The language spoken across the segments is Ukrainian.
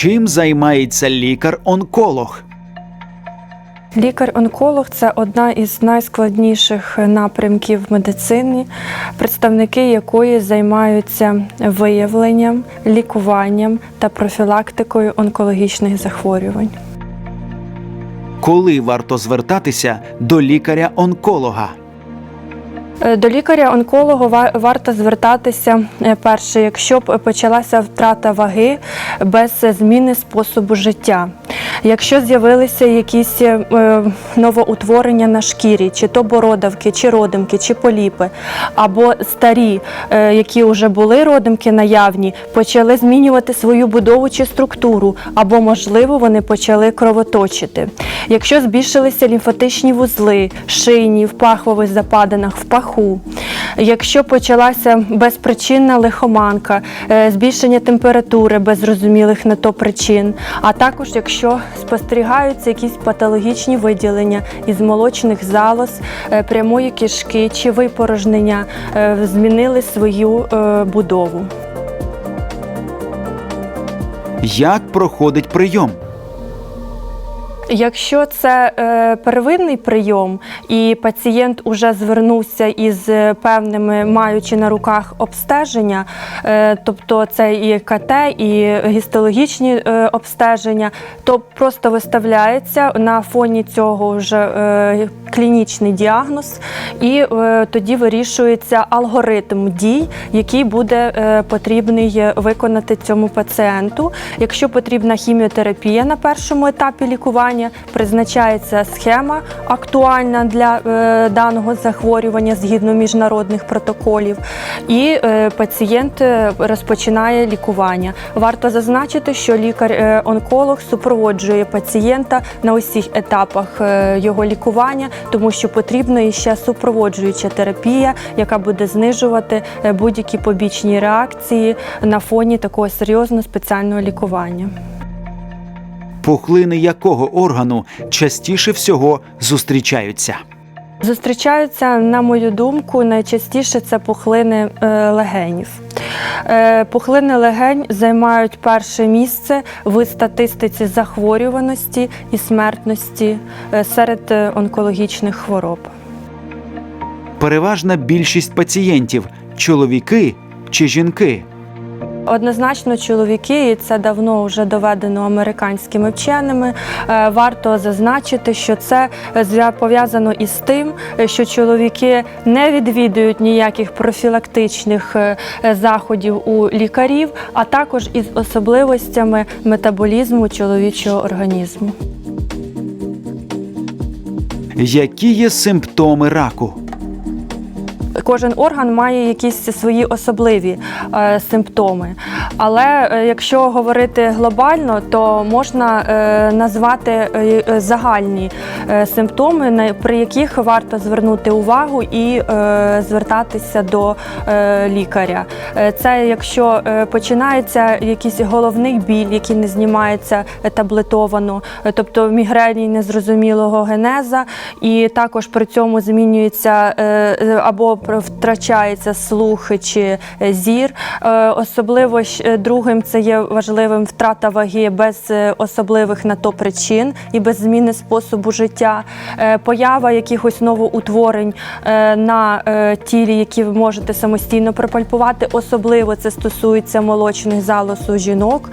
Чим займається лікар-онколог? Лікар-онколог це одна із найскладніших напрямків медицини, представники якої займаються виявленням, лікуванням та профілактикою онкологічних захворювань. Коли варто звертатися до лікаря-онколога? Е, До лікаря-онколога ва- варто звертатися е, перше, якщо почалася втрата ваги без зміни способу життя. Якщо з'явилися якісь е, новоутворення на шкірі, чи то бородавки, чи родимки, чи поліпи, або старі, е, які вже були родимки наявні, почали змінювати свою будову чи структуру, або, можливо, вони почали кровоточити. Якщо збільшилися лімфатичні вузли, шийні, в пахвових западинах, в паху, якщо почалася безпричинна лихоманка, е, збільшення температури без зрозумілих на то причин, а також якщо спостерігаються якісь патологічні виділення із молочних залоз, е, прямої кишки чи випорожнення, е, змінили свою е, будову. Як проходить прийом? Якщо це е, первинний прийом, і пацієнт уже звернувся із е, певними, маючи на руках обстеження, е, тобто це і КТ, і гістологічні е, обстеження, то просто виставляється на фоні цього вже е, клінічний діагноз, і е, тоді вирішується алгоритм дій, який буде е, потрібний виконати цьому пацієнту. Якщо потрібна хіміотерапія на першому етапі лікування, призначається схема актуальна для е, даного захворювання згідно міжнародних протоколів, і е, пацієнт е, розпочинає лікування. Варто зазначити, що лікар-онколог супроводжує пацієнта на усіх етапах його лікування, тому що потрібна ще супроводжуюча терапія, яка буде знижувати будь-які побічні реакції на фоні такого серйозного спеціального лікування. Пухлини якого органу частіше всього зустрічаються? Зустрічаються, на мою думку, найчастіше це пухлини е, легенів. Е, Пухлини легень займають перше місце в статистиці захворюваності і смертності е, серед онкологічних хвороб. Переважна більшість пацієнтів чоловіки чи жінки. Однозначно, чоловіки, і це давно вже доведено американськими вченими. е, Варто зазначити, що це пов'язано із тим, що чоловіки не відвідують ніяких профілактичних е, заходів у лікарів, а також із особливостями метаболізму чоловічого організму. Які є симптоми раку? Кожен орган має якісь свої особливі е, симптоми. Але е, якщо говорити глобально, то можна е, назвати е, е, загальні е, симптоми, на- при яких варто звернути увагу і е, звертатися до е, лікаря. Е, Це якщо е, починається якийсь головний біль, який не знімається таблетовано, е, тобто мігрені незрозумілого генеза, і також при цьому змінюється е, або втрачається слух чи е, зір. Е, Особливо е, другим це є важливим втрата ваги без особливих на то причин і без зміни способу життя, поява якихось новоутворень на тілі, які ви можете самостійно пропальпувати. Особливо це стосується молочних залоз у жінок.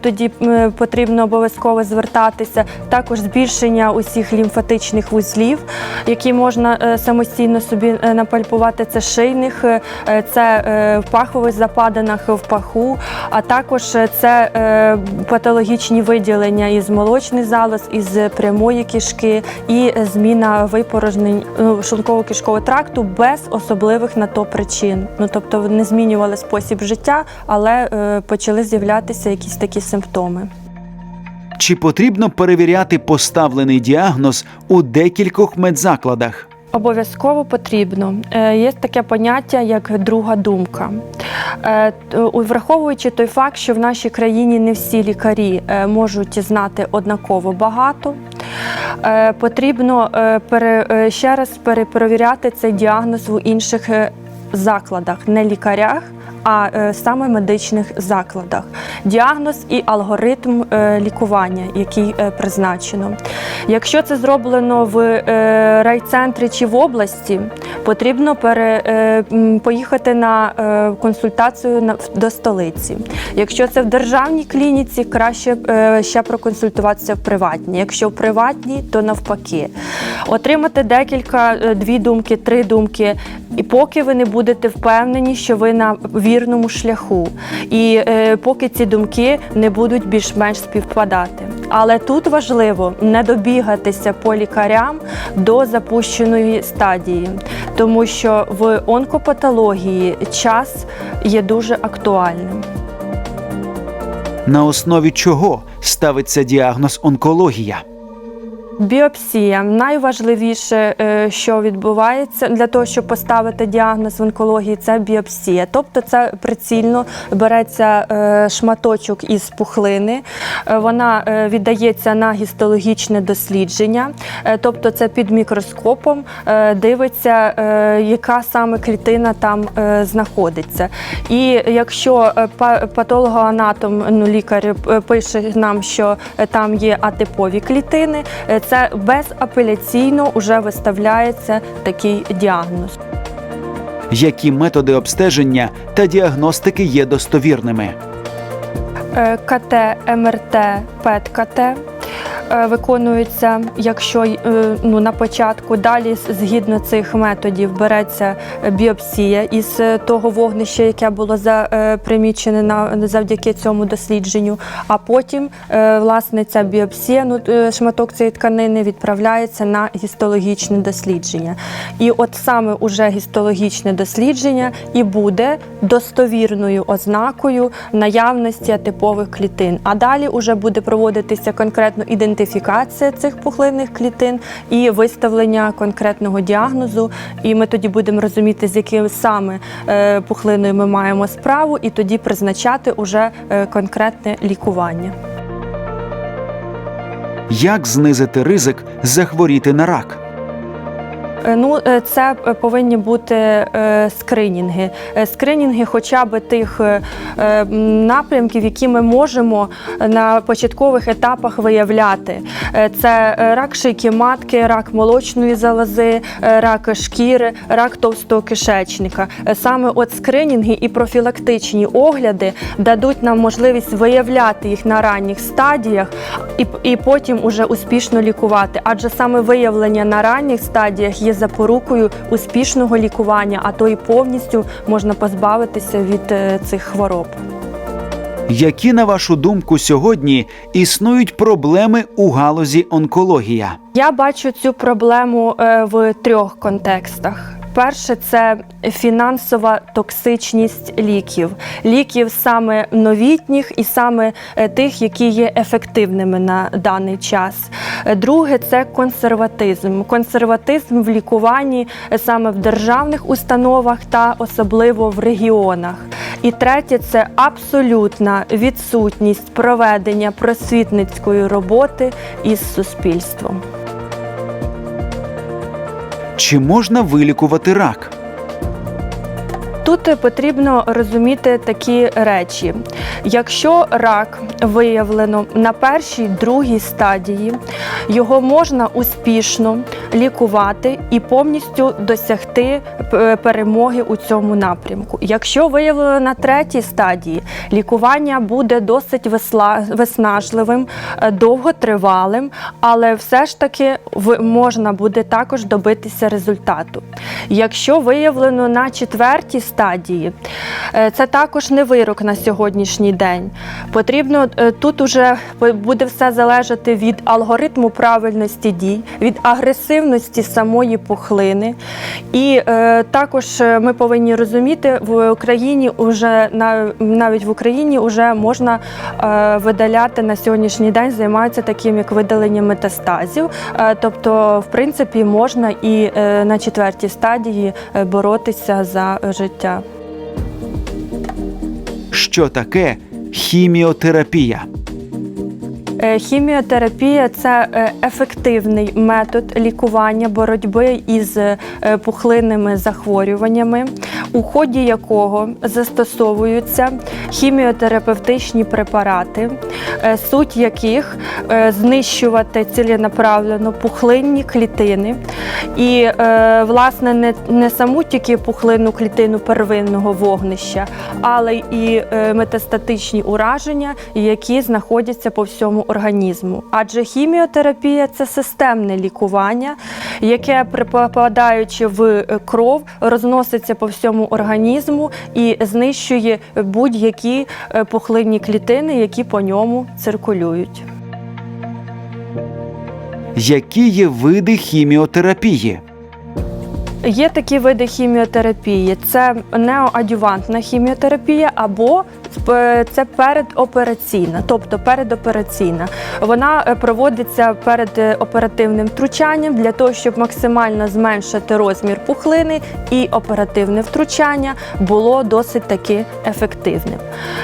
Тоді потрібно обов'язково звертатися. Також збільшення усіх лімфатичних вузлів, які можна самостійно собі е, напальпувати. Це шийних, е, це е, в пахових западинах в паху, а також е, це патологічні виділення із молочних залоз, із прямої кишки і зміна випорожнень шлунково-кишкового тракту без особливих на то причин. Ну тобто не змінювали спосіб життя, але почали з'являтися якісь такі симптоми. Чи потрібно перевіряти поставлений діагноз у декількох медзакладах? Обов'язково потрібно. Е, Є таке поняття, як друга думка. Е, Враховуючи той факт, що в нашій країні не всі лікарі е, можуть знати однаково багато, потрібно ще раз перепровіряти цей діагноз в інших закладах, не лікарях, а е, саме медичних закладах. Діагноз і алгоритм е, лікування, який е, призначено. Якщо це зроблено в райцентрі чи в області, потрібно пере, поїхати на консультацію до столиці. Якщо це в державній клініці, краще ще проконсультуватися в приватній. Якщо в приватній, то навпаки. Отримати декілька, дві думки, три думки, і поки ви не будете впевнені, що ви на вірному шляху, і е, поки ці думки не будуть більш-менш співпадати. Але тут важливо не добігатися по лікарям до запущеної стадії, тому що в онкопатології час є дуже актуальним. На основі чого ставиться діагноз онкологія? Біопсія найважливіше, е, що відбувається для того, щоб поставити діагноз в онкології, це біопсія. Тобто, це прицільно береться е, шматочок із пухлини, е, вона віддається на гістологічне дослідження, тобто це під мікроскопом дивиться, яка саме клітина там знаходиться. І якщо па- патологоанатом, ну лікар пише нам, що там є атипові клітини, це безапеляційно вже виставляється такий діагноз. Які методи обстеження та діагностики є достовірними? Е, КТ, МРТ, ПЕТ-КТ виконуються, якщо е, ну, на початку далі згідно цих методів береться е, біопсія із е, того вогнища, яке було е, примічене на, завдяки цьому дослідженню, а потім е, власне ця біопсія, ну, е, шматок цієї тканини відправляється на гістологічне дослідження. І от саме уже гістологічне дослідження і буде достовірною ознакою наявності атипових клітин. А далі уже буде проводитися конкретно ідентифікація цих пухлинних клітин і виставлення конкретного діагнозу. І ми тоді будемо розуміти, з якою саме е, пухлиною ми маємо справу, і тоді призначати уже е, конкретне лікування. Як знизити ризик захворіти на рак? Е, Ну, е, це е, повинні бути скринінги. Скринінги хоча б тих напрямків, які ми можемо на початкових етапах виявляти. Це рак шийки матки, рак молочної залози, рак шкіри, рак товстого кишечника. Саме от скринінги і профілактичні огляди дадуть нам можливість виявляти їх на ранніх стадіях і, і потім уже успішно лікувати. Адже саме виявлення на ранніх стадіях є запорукою успішного лікування, а то і повністю можна позбавитися від е, цих хвороб. Які, на вашу думку, сьогодні існують проблеми у галузі онкологія? Я бачу цю проблему е, в трьох контекстах. Перше це фінансова токсичність ліків, ліків саме новітніх і саме е, тих, які є ефективними на даний час. Е, Друге це консерватизм. Консерватизм в лікуванні е, саме в державних установах та особливо в регіонах. І третє це абсолютна відсутність проведення просвітницької роботи із суспільством. Чи можна вилікувати рак? Тут потрібно розуміти такі речі. Якщо рак виявлено на першій другій стадії, його можна успішно лікувати і повністю досягти е, перемоги у цьому напрямку. Якщо виявлено на третій стадії, лікування буде досить виснажливим, е, довготривалим, але все ж таки можна буде також добитися результату. Якщо виявлено на четвертій стадії, е, це також не вирок на сьогоднішній день. Потрібно е, тут уже буде все залежати від алгоритму правильності дій, від агресивності самої пухлини. І е, також е, ми повинні розуміти, в Україні на- навіть в Україні вже можна е, видаляти на сьогоднішній день, займаються таким як видалення метастазів. Е, тобто, в принципі, можна і е, на четвертій стадії боротися за е, життя. Що таке хіміотерапія? Е, Хіміотерапія це е, ефективний метод лікування боротьби із е, пухлинними захворюваннями, у ході якого застосовуються хіміотерапевтичні препарати, суть яких знищувати ціленаправлено пухлинні клітини. І, власне, не, не саму тільки пухлинну клітину первинного вогнища, але е, метастатичні ураження, які знаходяться по всьому організму. Адже хіміотерапія це системне лікування, яке при- попадаючи в кров, розноситься по всьому організму і знищує будь-які е, пухлинні клітини, які по ньому циркулюють. Які є види хіміотерапії? Є такі види хіміотерапії: це неоадювантна хіміотерапія або це передопераційна, тобто передопераційна. Вона е, проводиться перед е, оперативним втручанням для того, щоб максимально зменшити розмір пухлини, і оперативне втручання було досить таки ефективним.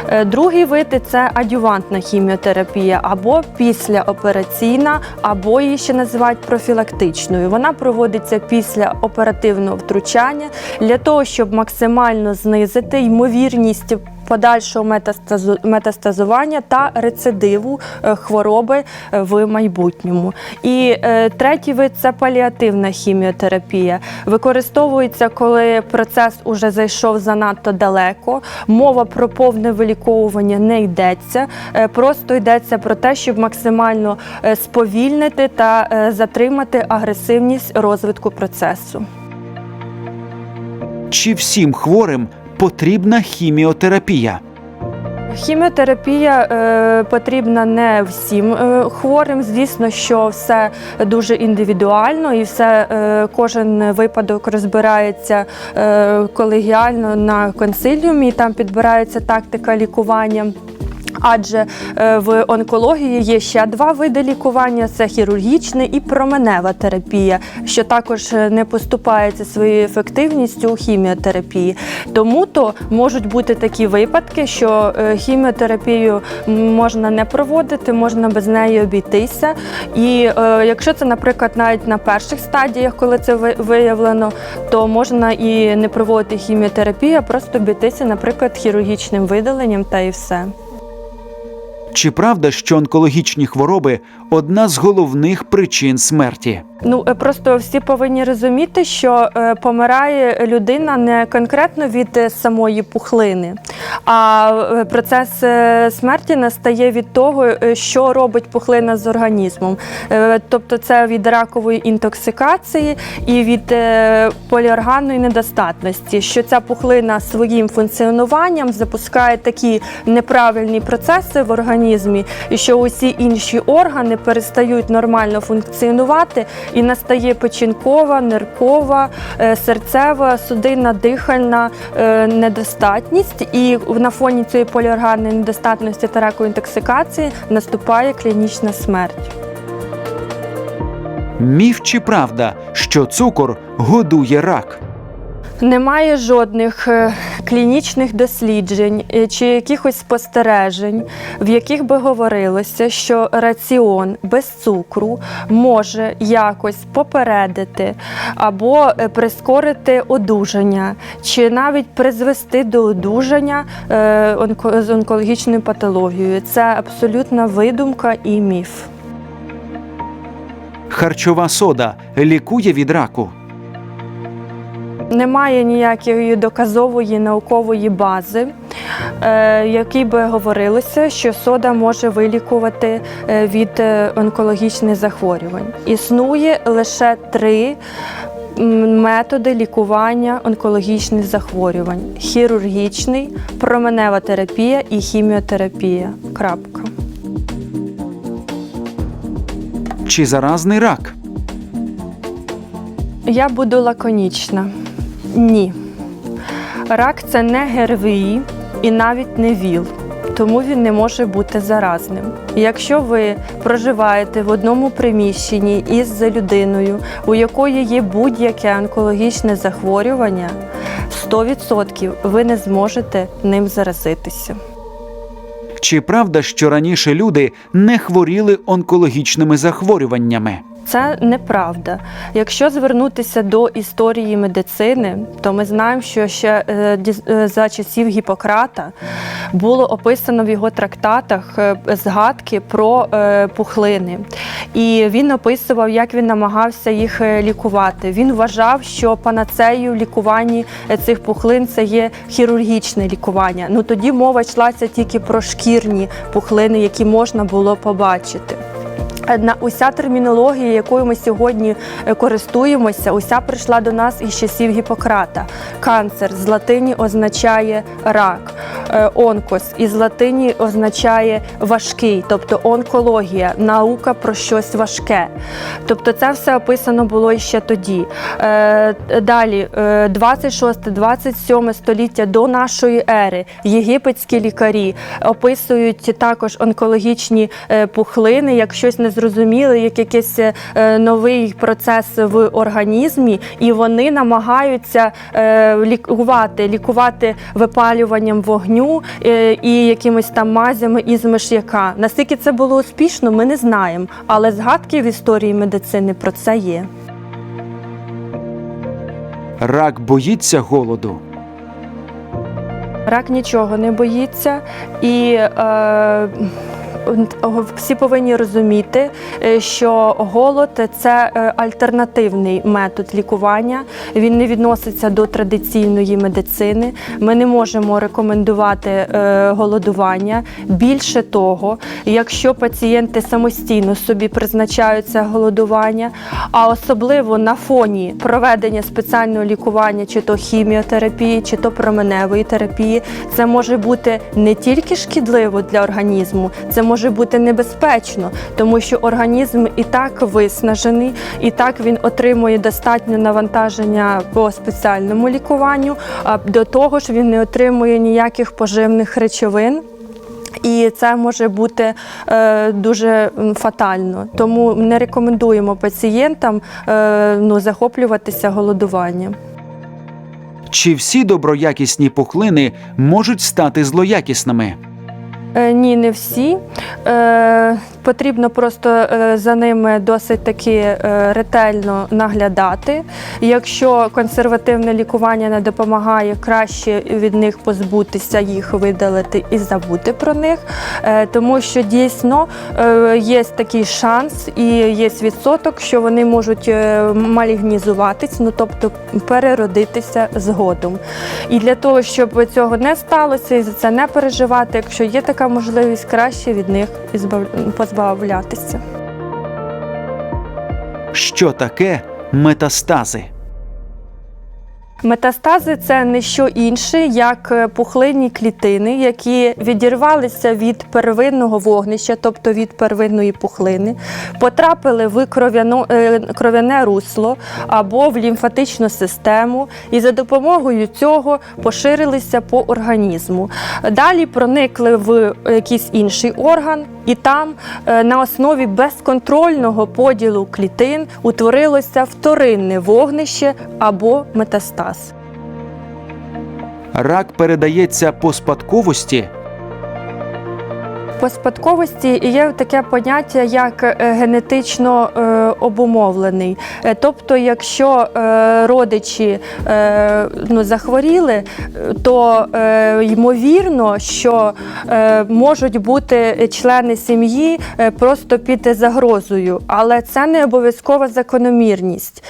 Е, Другий вид це адювантна хіміотерапія або післяопераційна, або її ще називають профілактичною. Вона проводиться після оперативного втручання для того, щоб максимально знизити ймовірність. Подальшого метастазу- метастазування та рецидиву е, хвороби е, в майбутньому. І е, третій вид це паліативна хіміотерапія. Використовується, коли процес уже зайшов занадто далеко. Мова про повне виліковування не йдеться. Просто йдеться про те, щоб максимально сповільнити та затримати агресивність розвитку процесу. Чи всім хворим потрібна хіміотерапія? Хіміотерапія е, потрібна не всім е, хворим. Звісно, що все дуже індивідуально і все е, кожен випадок розбирається е, колегіально на консиліумі. Там підбирається тактика лікування. Адже е, в онкології є ще два види лікування: це хірургічна і променева терапія, що також е, не поступається своєю ефективністю у хіміотерапії. Тому то можуть бути такі випадки, що е, хіміотерапію можна не проводити, можна без неї обійтися. І якщо це, наприклад, навіть на перших стадіях, коли це ви- виявлено, то можна і не проводити хіміотерапію, а просто обійтися, наприклад, хірургічним видаленням та і все. Чи правда, що онкологічні хвороби одна з головних причин смерті? Ну е, просто всі повинні розуміти, що е, помирає людина не конкретно від е, самої пухлини, а процес смерті настає від того, що робить пухлина з організмом. Тобто це від ракової інтоксикації і від поліорганної недостатності, що ця пухлина своїм функціонуванням запускає такі неправильні процеси в організмі, і що усі інші органи перестають нормально функціонувати, і настає печінкова, ниркова, е, серцева, судинна, дихальна е, недостатність. І на фоні цієї поліорганної недостатності та ракової інтоксикації наступає клінічна смерть. Міф чи правда, що цукор годує рак? Немає жодних е, клінічних досліджень е, чи якихось спостережень, в яких би говорилося, що раціон без цукру може якось попередити або е, прискорити одужання, чи навіть призвести до одужання з онкологічною патологією. Це абсолютна видумка і міф. Харчова сода лікує від раку. Немає ніякої доказової наукової бази, е, якій би говорилося, що сода може вилікувати е, від е, онкологічних захворювань. Існує лише три методи лікування онкологічних захворювань: хірургічний, променева терапія і хіміотерапія. Крапка. Чи заразний рак? Я буду лаконічна. Ні. Рак це не ГРВІ і навіть не ВІЛ, тому він не може бути заразним. Якщо ви проживаєте в одному приміщенні із людиною, у якої є будь-яке онкологічне захворювання, 100% ви не зможете ним заразитися. Чи правда, що раніше люди не хворіли онкологічними захворюваннями? Це неправда. Якщо звернутися до історії медицини, то ми знаємо, що ще е, е, за часів Гіппократа було описано в його трактатах е, згадки про пухлини. І він описував, як він намагався їх лікувати. Він вважав, що панацею в лікуванні цих пухлин це є хірургічне лікування. Ну тоді мова йшлася тільки про шкірні пухлини, які можна було побачити. Уся термінологія, якою ми сьогодні е, користуємося, уся прийшла до нас із часів Гіппократа. Канцер з латині означає рак, Е, онкос із латині означає важкий, тобто онкологія, наука про щось важке. Тобто це все описано було іще тоді. Е, Далі, е, 26-27 століття до нашої ери, єгипетські лікарі описують також онкологічні пухлини як щось незрозуміле, як якийсь е, новий процес в організмі, і вони намагаються е, лікувати, лікувати випалюванням вогню е, і якимись там мазями із миш'яка. Наскільки це було успішно, ми не знаємо, але згадки в історії медицини про це є. Рак боїться голоду. Рак нічого не боїться, і е, всі повинні розуміти, е, що голод це е, альтернативний метод лікування. Він не відноситься до традиційної медицини. Ми не можемо рекомендувати е, голодування. Більше того, якщо пацієнти самостійно собі призначають це голодування, а особливо на фоні проведення спеціального лікування, чи то хіміотерапії, чи то променевої терапії, це може бути не тільки шкідливо для організму, це може бути небезпечно, тому що організм і так виснажений, і так він отримує достатньо навантаження по спеціальному лікуванню. А до того ж, він не отримує ніяких поживних речовин. І це може бути е, дуже фатально. Тому не рекомендуємо пацієнтам е, ну, захоплюватися голодуванням. Чи всі доброякісні пухлини можуть стати злоякісними? Е, Ні, не всі. Е, потрібно просто е, за ними досить таки ретельно наглядати. Якщо консервативне лікування не допомагає, краще від них позбутися, їх видалити і забути про них. Тому що дійсно є такий шанс і є відсоток, що вони можуть малігнізуватись, ну тобто переродитися згодом. І для того, щоб цього не сталося і за це не переживати, якщо є така можливість, краще від них позбавлятися. Що таке метастази? Метастази це не що інше, як е, пухлинні клітини, які відірвалися від первинного вогнища, тобто від первинної пухлини, потрапили в е, кров'яне русло або в лімфатичну систему, і за допомогою цього поширилися по організму. Далі проникли в якийсь інший орган, і там е, на основі безконтрольного поділу клітин утворилося вторинне вогнище або метастаз. Рак передається по спадковості. По спадковості є таке поняття, як е, генетично е, обумовлений. Е, Тобто, якщо родичі ну, захворіли, то ймовірно, що можуть бути члени сім'ї просто під загрозою, але це не обов'язкова закономірність.